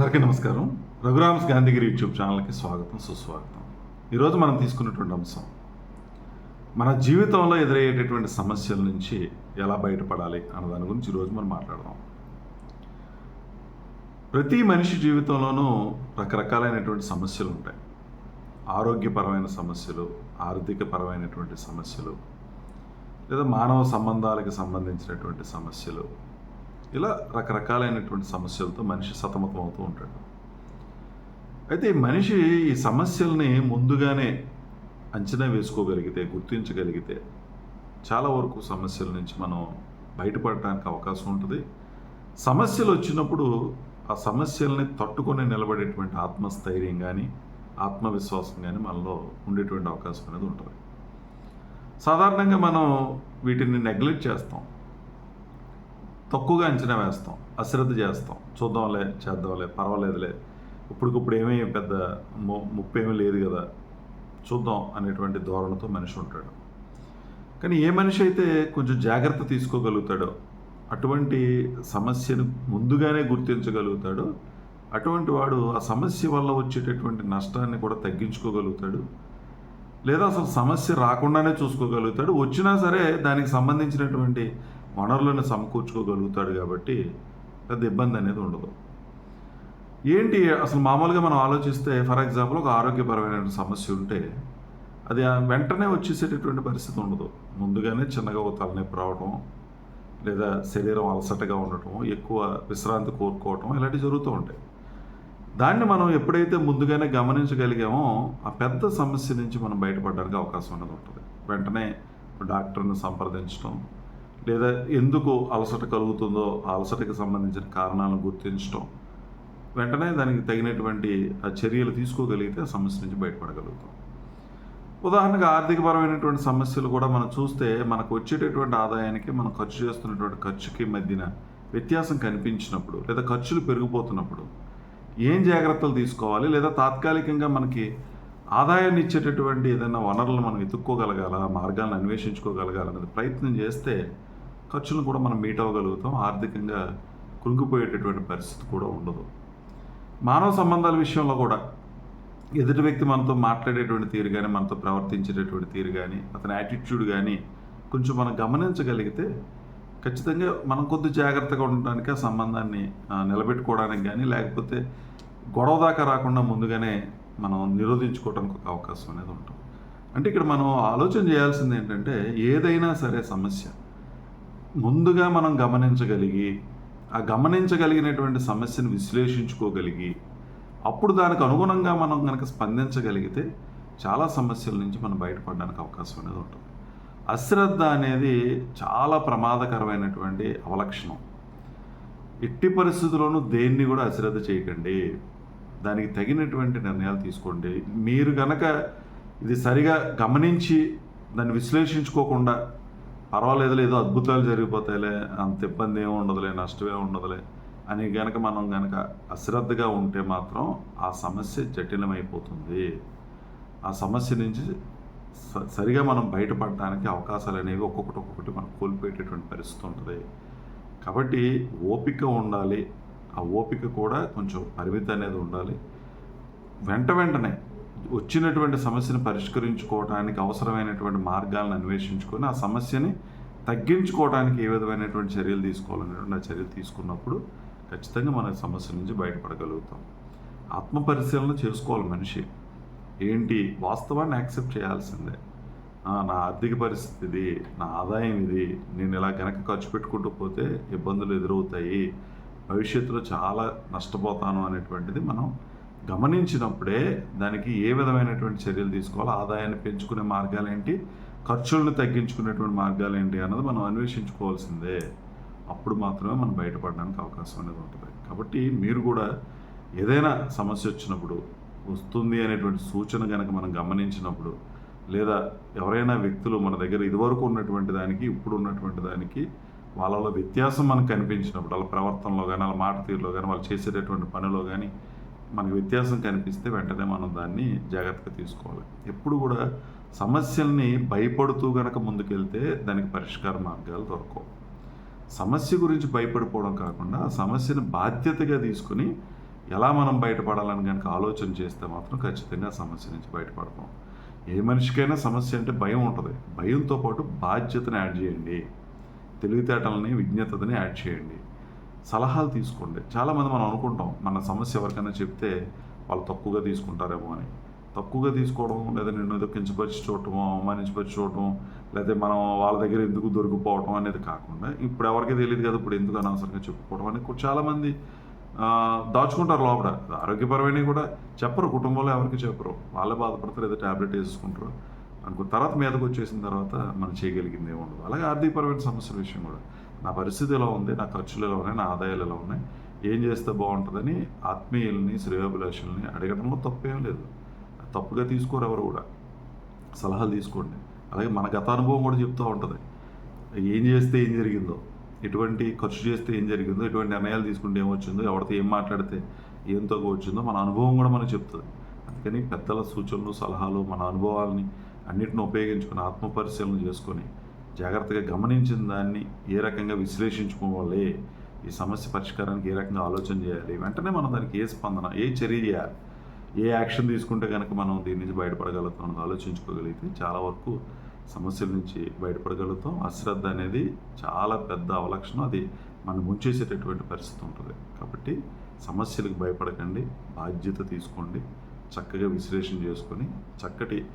అందరికీ నమస్కారం. రఘురామ్స్ గాంధీగిరి యూట్యూబ్ ఛానల్కి స్వాగతం సుస్వాగతం. ఈరోజు మనం తీసుకున్నటువంటి అంశం మన జీవితంలో ఎదురయ్యేటటువంటి సమస్యల నుంచి ఎలా బయటపడాలి అన్న దాని గురించి ఈరోజు మనం మాట్లాడదాం. ప్రతి మనిషి జీవితంలోనూ రకరకాలైనటువంటి సమస్యలు ఉంటాయి. ఆరోగ్యపరమైన సమస్యలు ఆర్థికపరమైనటువంటి సమస్యలు లేదా మానవ సంబంధాలకు సంబంధించినటువంటి సమస్యలు ఇలా రకరకాలైనటువంటి సమస్యలతో మనిషి సతమతం అవుతూ ఉంటాడు. అయితే మనిషి ఈ సమస్యల్ని ముందుగానే అంచనా వేసుకోగలిగితే గుర్తించగలిగితే చాలా వరకు సమస్యల నుంచి మనం బయటపడటానికి అవకాశం ఉంటుంది. సమస్యలు వచ్చినప్పుడు ఆ సమస్యల్ని తట్టుకొని నిలబడేటువంటి ఆత్మస్థైర్యం కానీ ఆత్మవిశ్వాసం కానీ మనలో ఉండేటువంటి అవకాశం అనేది ఉంటుంది. సాధారణంగా మనం వీటిని నెగ్లెక్ట్ చేస్తాం. తక్కువగా అంచనా వేస్తాం అశ్రద్ధ చేస్తాం. చూద్దాంలే చేద్దాంలే పర్వాలేదులే. ఇప్పటికిప్పుడు ఏమీ పెద్ద ము ముప్పు ఏమీ లేదు కదా. చూద్దాం అనేటువంటి ధోరణితో మనిషి ఉంటాడు. కానీ ఏ మనిషి అయితే కొంచెం జాగ్రత్త తీసుకోగలుగుతాడో అటువంటి సమస్యను ముందుగానే గుర్తించగలుగుతాడో అటువంటి వాడు ఆ సమస్య వల్ల వచ్చేటటువంటి నష్టాన్ని కూడా తగ్గించుకోగలుగుతాడు. లేదా అసలు సమస్య రాకుండానే చూసుకోగలుగుతాడు. వచ్చినా సరే దానికి సంబంధించినటువంటి వనరులను సమకూర్చుకోగలుగుతాడు కాబట్టి పెద్ద ఇబ్బంది అనేది ఉండదు. ఏంటి అసలు మామూలుగా మనం ఆలోచిస్తే ఫర్ ఎగ్జాంపుల్ ఒక ఆరోగ్యపరమైన సమస్య ఉంటే అది ఆ వెంటనే వచ్చేసేటటువంటి పరిస్థితి ఉండదు. ముందుగానే చిన్నగా ఒక తలనొప్పి రావడం లేదా శరీరం అలసటగా ఉండటం ఎక్కువ విశ్రాంతి కోరుకోవటం ఇలాంటివి జరుగుతూ ఉంటాయి. దాన్ని మనం ఎప్పుడైతే ముందుగానే గమనించగలిగామో ఆ పెద్ద సమస్య నుంచి మనం బయటపడడానికి అవకాశం అనేది ఉంటుంది. వెంటనే డాక్టర్ని సంప్రదించడం లేదా ఎందుకు అలసట కలుగుతుందో ఆ అలసటకి సంబంధించిన కారణాలను గుర్తించడం వెంటనే దానికి తగినటువంటి చర్యలు తీసుకోగలిగితే ఆ సమస్య నుంచి బయటపడగలుగుతాం. ఉదాహరణకు ఆర్థికపరమైనటువంటి సమస్యలు కూడా మనం చూస్తే మనకు వచ్చేటటువంటి ఆదాయానికి మనం ఖర్చు చేస్తున్నటువంటి ఖర్చుకి మధ్యన వ్యత్యాసం కనిపించినప్పుడు లేదా ఖర్చులు పెరిగిపోతున్నప్పుడు ఏం జాగ్రత్తలు తీసుకోవాలి లేదా తాత్కాలికంగా మనకి ఆదాయాన్ని ఇచ్చేటటువంటి ఏదైనా వనరులను మనం వెతుక్కోగలగాల మార్గాలను అన్వేషించుకోగలగాలనేది ప్రయత్నం చేస్తే ఖర్చులను కూడా మనం మీట్ అవ్వగలుగుతాం. ఆర్థికంగా కృంగిపోయేటటువంటి పరిస్థితి కూడా ఉండదు. మానవ సంబంధాల విషయంలో కూడా ఎదుటి వ్యక్తి మనతో మాట్లాడేటువంటి తీరు కానీ మనతో ప్రవర్తించేటటువంటి తీరు కానీ అతని యాటిట్యూడ్ కానీ కొంచెం మనం గమనించగలిగితే ఖచ్చితంగా మనం కొద్ది జాగ్రత్తగా ఉండడానికి ఆ సంబంధాన్ని నిలబెట్టుకోవడానికి కానీ లేకపోతే గొడవ దాకా రాకుండా ముందుగానే మనం నిరోధించుకోవడానికి ఒక అవకాశం అనేది ఉంటుంది. అంటే ఇక్కడ మనం ఆలోచన చేయాల్సింది ఏంటంటే ఏదైనా సరే సమస్య. ముందుగా మనం గమనించగలిగి ఆ గమనించగలిగినటువంటి సమస్యను విశ్లేషించుకోగలిగి అప్పుడు దానికి అనుగుణంగా మనం కనుక స్పందించగలిగితే చాలా సమస్యల నుంచి మనం బయటపడడానికి అవకాశం అనేది ఉంటుంది. అశ్రద్ధ అనేది చాలా ప్రమాదకరమైనటువంటి అవలక్షణం. ఎట్టి పరిస్థితుల్లోనూ దేన్ని కూడా అశ్రద్ధ చేయకండి. దానికి తగినటువంటి నిర్ణయాలు తీసుకోండి. మీరు గనక ఇది సరిగా గమనించి దాన్ని విశ్లేషించుకోకుండా పర్వాలేదులే ఏదో అద్భుతాలు జరిగిపోతాయిలే అంత ఇబ్బంది ఏమి ఉండదులే నష్టమే ఉండదులే అని గనక మనం గనక అశ్రద్ధగా ఉంటే మాత్రం ఆ సమస్య జటిలమైపోతుంది. ఆ సమస్య నుంచి స- సరిగా మనం బయటపడడానికి అవకాశాలు అనేవి ఒక్కొక్కటి ఒక్కొక్కటి మనం కోల్పోయేటటువంటి పరిస్థితి ఉంటుంది. కాబట్టి ఓపిక ఉండాలి. ఆ ఓపిక కూడా కొంచెం పరిమితి అనేది ఉండాలి. వెంట వెంటనే వచ్చినటువంటి సమస్యను పరిష్కరించుకోవడానికి అవసరమైనటువంటి మార్గాలను అన్వేషించుకొని ఆ సమస్యని తగ్గించుకోవడానికి ఏ విధమైనటువంటి చర్యలు తీసుకోవాలనేటువంటి ఆ చర్యలు తీసుకున్నప్పుడు ఖచ్చితంగా మన సమస్య నుంచి బయటపడగలుగుతాం. ఆత్మ పరిశీలన చేసుకోవాలి మనిషి. ఏంటి? వాస్తవాన్ని యాక్సెప్ట్ చేయాల్సిందే. నా ఆర్థిక పరిస్థితి ఇది నా ఆదాయం ఇది నేను ఇలా కనుక ఖర్చు పెట్టుకుంటూ పోతే ఇబ్బందులు ఎదురవుతాయి భవిష్యత్తులో చాలా నష్టపోతాను అనేటువంటిది మనం గమనించినప్పుడే దానికి ఏ విధమైనటువంటి చర్యలు తీసుకోవాలో ఆదాయాన్ని పెంచుకునే మార్గాలు ఏంటి ఖర్చులను తగ్గించుకునేటువంటి మార్గాలు ఏంటి అన్నది మనం అన్వేషించుకోవాల్సిందే. అప్పుడు మాత్రమే మనం బయటపడడానికి అవకాశం అనేది ఉంటుంది. కాబట్టి మీరు కూడా ఏదైనా సమస్య వచ్చినప్పుడు వస్తుంది అనేటువంటి సూచన కనుక మనం గమనించినప్పుడు లేదా ఎవరైనా వ్యక్తులు మన దగ్గర ఇదివరకు ఉన్నటువంటి దానికి ఇప్పుడు ఉన్నటువంటి దానికి వాళ్ళలో వ్యత్యాసం మనకు కనిపించినప్పుడు వాళ్ళ ప్రవర్తనలో కానీ వాళ్ళ మాట తీరులో కానీ వాళ్ళు చేసేటటువంటి పనిలో కానీ మనకు వ్యత్యాసం కనిపిస్తే వెంటనే మనం దాన్ని జాగ్రత్తగా తీసుకోవాలి. ఎప్పుడు కూడా సమస్యల్ని భయపడుతూ గనక ముందుకెళ్తే దానికి పరిష్కార మార్గాలు దొరకవు. సమస్య గురించి భయపడిపోవడం కాకుండా సమస్యను బాధ్యతగా తీసుకుని ఎలా మనం బయటపడాలని కనుక ఆలోచన చేస్తే మాత్రం ఖచ్చితంగా ఆ సమస్య నుంచి బయటపడతాం. ఏ మనిషికైనా సమస్య అంటే భయం ఉంటుంది. భయంతో పాటు బాధ్యతను యాడ్ చేయండి. తెలివితేటలని విజ్ఞతని యాడ్ చేయండి. సలహాలు తీసుకోండి. చాలామంది మనం అనుకుంటాం మన సమస్య ఎవరికైనా చెప్తే వాళ్ళు తక్కువగా తీసుకుంటారేమో అని. తక్కువగా తీసుకోవడం లేదా నిన్ను ఏదో కించపరిచి చూడటం అవమానించపరిచి చూడటం లేదా మనం వాళ్ళ దగ్గర ఎందుకు దొరికిపోవటం అనేది కాకుండా ఇప్పుడు ఎవరికి తెలియదు కదా ఇప్పుడు ఎందుకు అనవసరంగా చెప్పుకోవడం అని చాలామంది దాచుకుంటారు లోపల. ఆరోగ్యపరమైనవి కూడా చెప్పరు కుటుంబంలో ఎవరికి చెప్పరు. వాళ్ళే బాధపడతారు ఏదో ట్యాబ్లెట్ వేసుకుంటారు అనుకో తర్వాత మీదకు వచ్చేసిన తర్వాత మనం చేయగలిగింది ఏమి ఉండదు అలాగే ఆర్థికపరమైన సమస్యల విషయం కూడా. నా పరిస్థితి ఎలా ఉంది నా ఖర్చులు ఎలా ఉన్నాయి నా ఆదాయాలు ఎలా ఉన్నాయి. ఏం చేస్తే బాగుంటుందని ఆత్మీయుల్ని శ్రేయోభిలాషుల్ని అడగడంలో తప్పేం లేదు. తప్పుగా తీసుకోరు ఎవరు కూడా. సలహాలు తీసుకోండి. అలాగే మన గత అనుభవం కూడా చెప్తూ ఉంటుంది. ఏం చేస్తే ఏం జరిగిందో ఎటువంటి ఖర్చు చేస్తే ఏం జరిగిందో ఎటువంటి నిర్ణయాలు తీసుకుంటే ఏమొచ్చిందో ఎవరితో ఏం మాట్లాడితే ఏం తక్కువ వచ్చిందో మన అనుభవం కూడా మనకు చెప్తుంది. అందుకని పెద్దల సూచనలు సలహాలు మన అనుభవాలని అన్నిటిని ఉపయోగించుకొని ఆత్మపరిశీలన చేసుకొని జాగ్రత్తగా గమనించిన దాన్ని ఏ రకంగా విశ్లేషించుకోవాలి? ఈ సమస్య పరిష్కారానికి ఏ రకంగా ఆలోచన చేయాలి? వెంటనే మనం దానికి ఏ స్పందన ఏ చర్య చేయాలి? ఏ యాక్షన్ తీసుకుంటే కనుక మనం దీని నుంచి బయటపడగలుగుతాం ఆలోచించుకోగలిగితే చాలా వరకు సమస్యల నుంచి బయటపడగలుగుతాం. అశ్రద్ధ అనేది చాలా పెద్ద అవలక్షణం. అది మనం ముంచేసేటటువంటి పరిస్థితి ఉంటుంది. కాబట్టి సమస్యలకు భయపడకండి. బాధ్యత తీసుకోండి. చక్కగా విశ్లేషణ చేసుకొని చక్కటి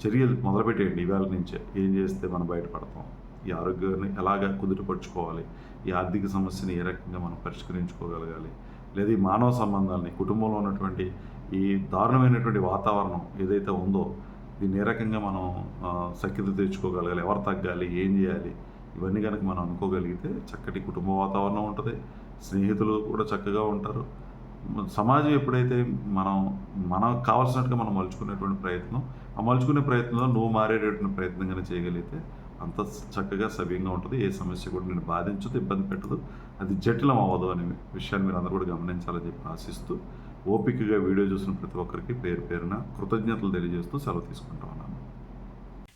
చర్యలు మొదలుపెట్టేయండి ఇవాళ నుంచే. ఏం చేస్తే మనం బయటపడతాం? ఈ ఆరోగ్యాన్ని ఎలాగ కుదుటపరుచుకోవాలి? ఈ ఆర్థిక సమస్యని ఏ రకంగా మనం పరిష్కరించుకోగలగాలి? లేదా ఈ మానవ సంబంధాలని కుటుంబంలో ఉన్నటువంటి ఈ దారుణమైనటువంటి వాతావరణం ఏదైతే ఉందో దీన్ని ఏ రకంగా మనం సఖ్యత తెచ్చుకోగలగాలి? ఎవరు తగ్గాలి? ఏం చేయాలి? ఇవన్నీ కనుక మనం అనుకోగలిగితే చక్కటి కుటుంబ వాతావరణం ఉంటుంది. స్నేహితులు కూడా చక్కగా ఉంటారు. సమాజం ఎప్పుడైతే మనం మనకు కావాల్సినట్టుగా మనం మలుచుకునేటువంటి ప్రయత్నం ఆ మలుచుకునే ప్రయత్నంలో నువ్వు మారేటటువంటి ప్రయత్నం కనుక చేయగలిగితే అంత చక్కగా సవ్యంగా ఉంటుంది. ఏ సమస్య కూడా నేను బాధించదు ఇబ్బంది పెట్టదు. అది జటిలం అవ్వదు అనే విషయాన్ని మీరు అందరూ కూడా గమనించాలని చెప్పి ఆశిస్తూ ఓపికగా వీడియో చూసిన ప్రతి ఒక్కరికి పేరు పేరున కృతజ్ఞతలు తెలియజేస్తూ సెలవు తీసుకుంటా ఉన్నాను.